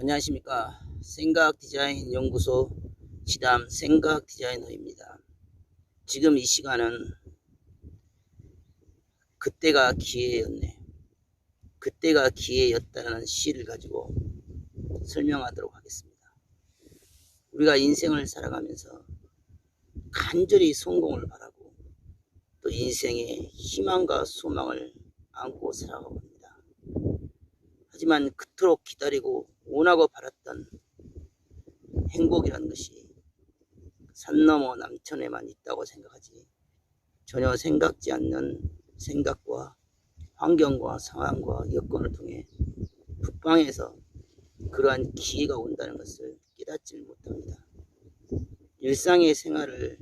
안녕하십니까 생각 디자인 연구소 지담 생각 디자이너입니다. 지금 이 시간은 그때가 기회였네. 그때가 기회였다는 시를 가지고 설명하도록 하겠습니다. 우리가 인생을 살아가면서 간절히 성공을 바라고 또 인생의 희망과 소망을 안고 살아가고. 하지만 그토록 기다리고 원하고 바랐던 행복이라는 것이 산 너머 남천에만 있다고 생각하지 전혀 생각지 않는 생각과 환경과 상황과 여건을 통해 북방에서 그러한 기회가 온다는 것을 깨닫지 못합니다. 일상의 생활을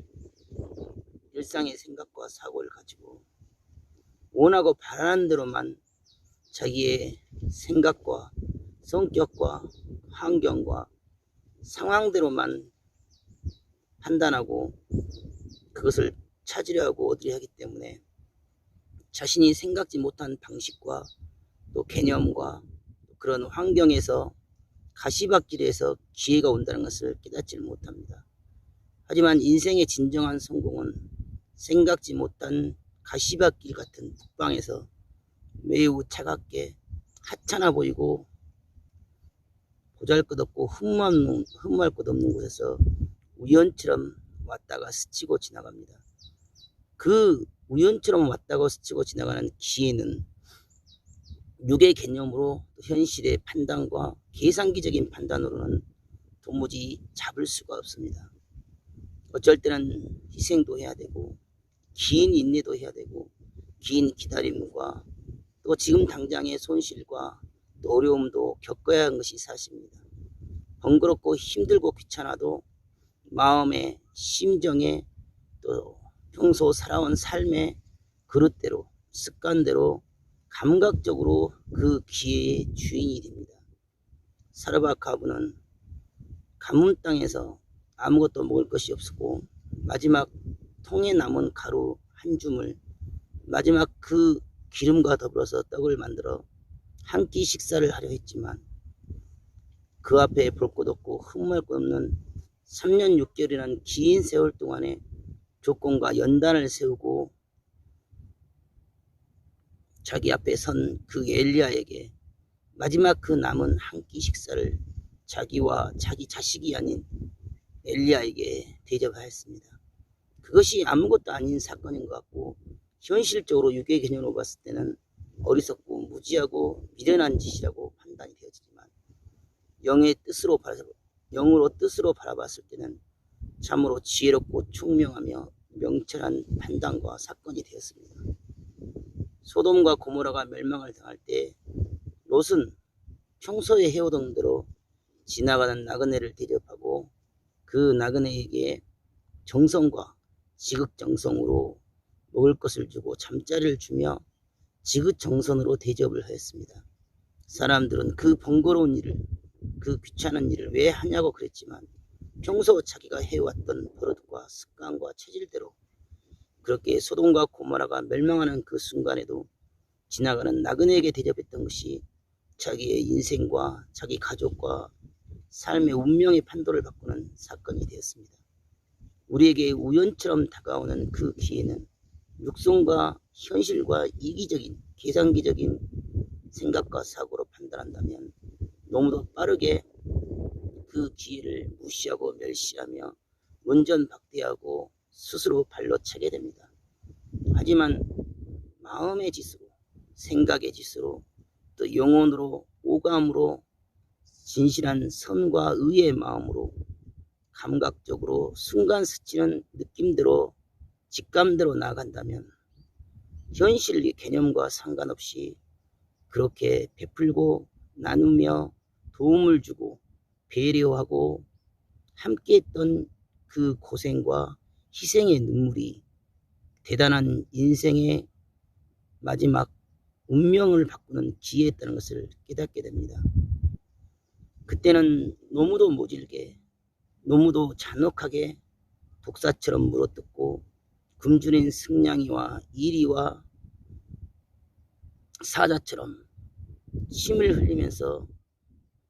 일상의 생각과 사고를 가지고 원하고 바라는 대로만 자기의 생각과 성격과 환경과 상황대로만 판단하고 그것을 찾으려 하고 얻으려 하기 때문에 자신이 생각지 못한 방식과 또 개념과 그런 환경에서 가시밭길에서 기회가 온다는 것을 깨닫지 못합니다. 하지만 인생의 진정한 성공은 생각지 못한 가시밭길 같은 북방에서 매우 차갑게 하찮아 보이고 보잘것없고 흠만, 흠말 것 없는 곳에서 우연처럼 왔다가 스치고 지나갑니다. 그 우연처럼 왔다가 스치고 지나가는 기회는 육의 개념으로 현실의 판단과 계산기적인 판단으로는 도무지 잡을 수가 없습니다. 어쩔 때는 희생도 해야 되고 긴 인내도 해야 되고 긴 기다림과 또 지금 당장의 손실과 또 어려움도 겪어야 하는 것이 사실입니다. 번거롭고 힘들고 귀찮아도 마음의 심정에 또 평소 살아온 삶의 그릇대로 습관대로 감각적으로 그 기회의 주인이 됩니다. 사르바 카브는 가뭄 땅에서 아무것도 먹을 것이 없었고 마지막 통에 남은 가루 한 줌을 마지막 그 기름과 더불어서 떡을 만들어 한 끼 식사를 하려 했지만 그 앞에 볼 것 없고 흠말 것 없는 3년 6개월이라는 긴 세월 동안에 조건과 연단을 세우고 자기 앞에 선 그 엘리야에게 마지막 그 남은 한 끼 식사를 자기와 자기 자식이 아닌 엘리야에게 대접하였습니다. 그것이 아무것도 아닌 사건인 것 같고 현실적으로 유괴 개념으로 봤을 때는 어리석고 무지하고 미련한 짓이라고 판단이 되어지지만 영의 뜻으로 바라 영으로 뜻으로 바라봤을 때는 참으로 지혜롭고 총명하며 명철한 판단과 사건이 되었습니다. 소돔과 고모라가 멸망을 당할 때 롯은 평소에 해오던 대로 지나가는 나그네를 대접하고 그 나그네에게 정성과 지극정성으로 먹을 것을 주고 잠자리를 주며 지극정성으로 대접을 하였습니다. 사람들은 그 번거로운 일을 그 귀찮은 일을 왜 하냐고 그랬지만 평소 자기가 해왔던 버릇과 습관과 체질대로 그렇게 소돔과 고모라가 멸망하는 그 순간에도 지나가는 나그네에게 대접했던 것이 자기의 인생과 자기 가족과 삶의 운명의 판도를 바꾸는 사건이 되었습니다. 우리에게 우연처럼 다가오는 그 기회는 육성과 현실과 이기적인 계산기적인 생각과 사고로 판단한다면 너무도 빠르게 그 기회를 무시하고 멸시하며 운전박대하고 스스로 발로 차게 됩니다. 하지만 마음의 짓으로 생각의 짓으로 또 영혼으로 오감으로 진실한 선과 의의 마음으로 감각적으로 순간 스치는 느낌대로 직감대로 나아간다면 현실 개념과 상관없이 그렇게 베풀고 나누며 도움을 주고 배려하고 함께했던 그 고생과 희생의 눈물이 대단한 인생의 마지막 운명을 바꾸는 기회였다는 것을 깨닫게 됩니다. 그때는 너무도 모질게, 너무도 잔혹하게 독사처럼 물어뜯고 굶주린 승냥이와 이리와 사자처럼 침을 흘리면서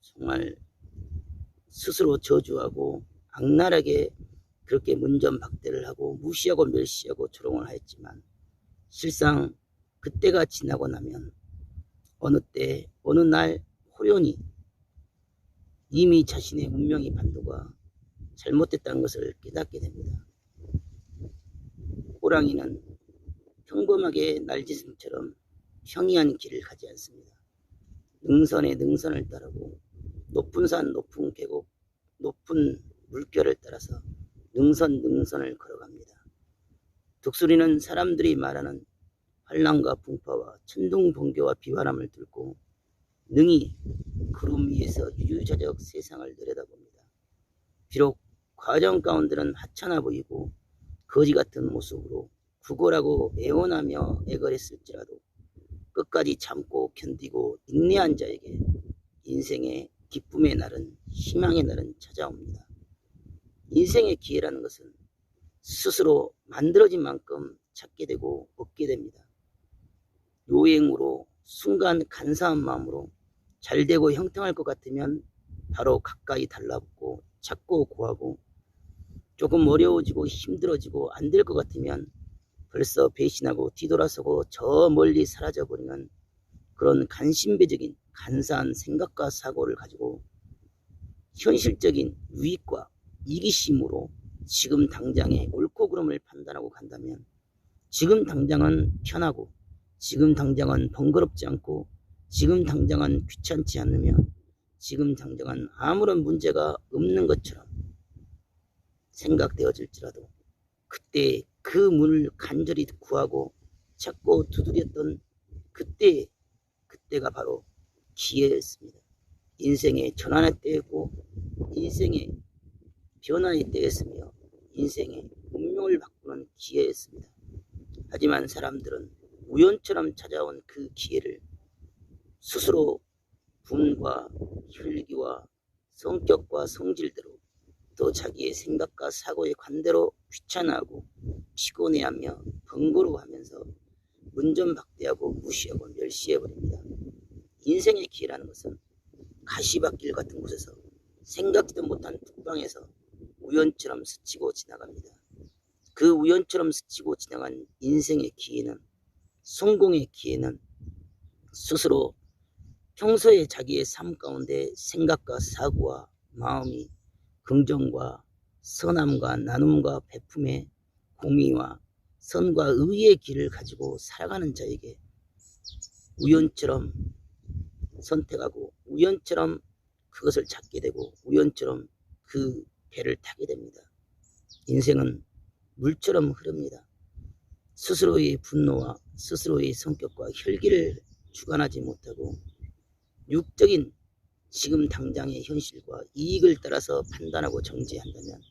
정말 스스로 저주하고 악랄하게 그렇게 문전박대를 하고 무시하고 멸시하고 조롱을 하였지만 실상 그때가 지나고 나면 어느 때 어느 날 호련히 이미 자신의 운명의 판도가 잘못됐다는 것을 깨닫게 됩니다. 호랑이는 평범하게 날지승처럼 평이한 길을 가지 않습니다. 능선에 능선을 따르고 높은 산 높은 계곡 높은 물결을 따라서 능선 능선을 걸어갑니다. 독수리는 사람들이 말하는 환란과 풍파와 천둥 번개와 비바람을 뚫고 능히 구름 위에서 유유자적 세상을 내려다봅니다. 비록 과정 가운데는 하찮아 보이고 거지 같은 모습으로 구걸하고 애원하며 애걸했을지라도 끝까지 참고 견디고 인내한 자에게 인생의 기쁨의 날은 희망의 날은 찾아옵니다. 인생의 기회라는 것은 스스로 만들어진 만큼 찾게 되고 얻게 됩니다. 요행으로 순간 간사한 마음으로 잘 되고 형통할 것 같으면 바로 가까이 달라붙고 찾고 구하고 조금 어려워지고 힘들어지고 안 될 것 같으면 벌써 배신하고 뒤돌아서고 저 멀리 사라져버리는 그런 간신배적인 간사한 생각과 사고를 가지고 현실적인 유익과 이기심으로 지금 당장의 옳고 그름을 판단하고 간다면 지금 당장은 편하고 지금 당장은 번거롭지 않고 지금 당장은 귀찮지 않으며 지금 당장은 아무런 문제가 없는 것처럼 생각되어질지라도 그때 그 문을 간절히 구하고 찾고 두드렸던 그때 그때가 바로 기회였습니다. 인생의 전환의 때였고 인생의 변화의 때였으며 인생의 운명을 바꾸는 기회였습니다. 하지만 사람들은 우연처럼 찾아온 그 기회를 스스로 분과 혈기와 성격과 성질대로 또 자기의 생각과 사고의 관대로 귀찮아하고 피곤해하며 번거로워하면서 문전박대하고 무시하고 멸시해버립니다. 인생의 기회라는 것은 가시밭길 같은 곳에서 생각지도 못한 북방에서 우연처럼 스치고 지나갑니다. 그 우연처럼 스치고 지나간 인생의 기회는 성공의 기회는 스스로 평소에 자기의 삶 가운데 생각과 사고와 마음이 긍정과 선함과 나눔과 베품의 공의와 선과 의의 길을 가지고 살아가는 자에게 우연처럼 선택하고 우연처럼 그것을 찾게 되고 우연처럼 그 배를 타게 됩니다. 인생은 물처럼 흐릅니다. 스스로의 분노와 스스로의 성격과 혈기를 주관하지 못하고 육적인 지금 당장의 현실과 이익을 따라서 판단하고 정죄한다면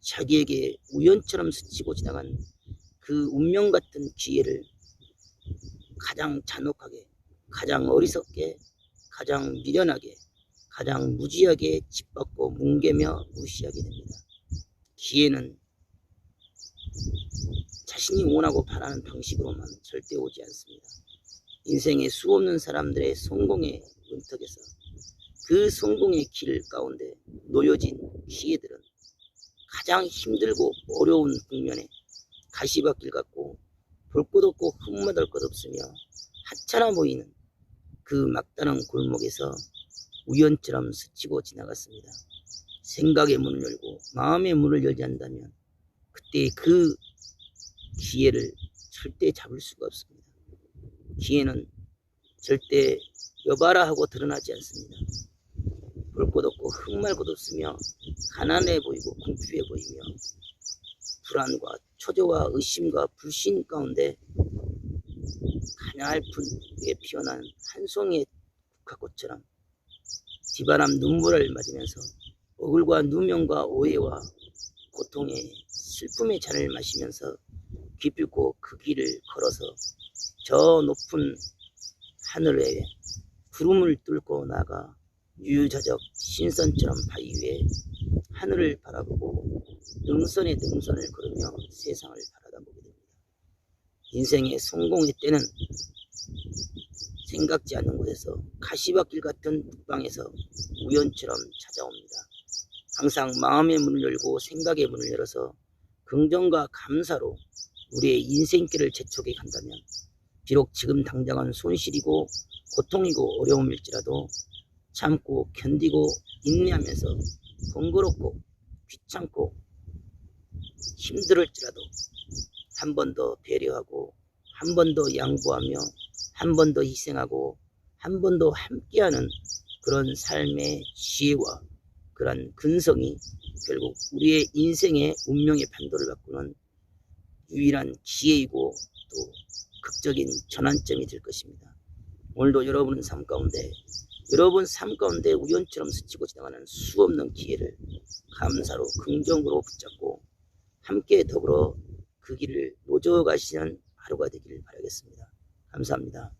자기에게 우연처럼 스치고 지나간 그 운명 같은 기회를 가장 잔혹하게, 가장 어리석게, 가장 미련하게, 가장 무지하게 짓밟고 뭉개며 무시하게 됩니다. 기회는 자신이 원하고 바라는 방식으로만 절대 오지 않습니다. 인생의 수없는 사람들의 성공의 문턱에서 그 성공의 길 가운데 놓여진 기회들은 가장 힘들고 어려운 국면에 가시밭길 같고 볼 것 없고 흠모될 것 없으며 하찮아 보이는 그 막다른 골목에서 우연처럼 스치고 지나갔습니다. 생각의 문을 열고 마음의 문을 열지 않다면 그때 그 기회를 절대 잡을 수가 없습니다. 기회는 절대 여봐라 하고 드러나지 않습니다. 볼것 없고 것 없으며 가난해 보이고 궁핍해 보이며 불안과 초조와 의심과 불신 가운데 가냘픈에 피어난 한 송이의 국화꽃처럼 비바람 눈물을 맞으면서 억울과 누명과 오해와 고통의 슬픔의 잔을 마시면서 기필고 그 길을 걸어서 저 높은 하늘에 구름을 뚫고 나가 유유자적 신선처럼 바위 위에 하늘을 바라보고 능선에 능선을 걸으며 세상을 바라다보게 됩니다. 인생의 성공의 때는 생각지 않는 곳에서 가시밭길 같은 북방에서 우연처럼 찾아옵니다. 항상 마음의 문을 열고 생각의 문을 열어서 긍정과 감사로 우리의 인생길을 재촉해 간다면 비록 지금 당장은 손실이고 고통이고 어려움일지라도 참고 견디고 인내하면서 번거롭고 귀찮고 힘들을지라도 한 번 더 배려하고 한 번 더 양보하며 한 번 더 희생하고 한 번 더 함께하는 그런 삶의 지혜와 그런 근성이 결국 우리의 인생의 운명의 판도를 바꾸는 유일한 기회이고 또 극적인 전환점이 될 것입니다. 오늘도 여러분의 삶 가운데 여러분 삶 가운데 우연처럼 스치고 지나가는 수없는 기회를 감사로 긍정으로 붙잡고 함께 더불어 그 길을 노져 가시는 하루가 되기를 바라겠습니다. 감사합니다.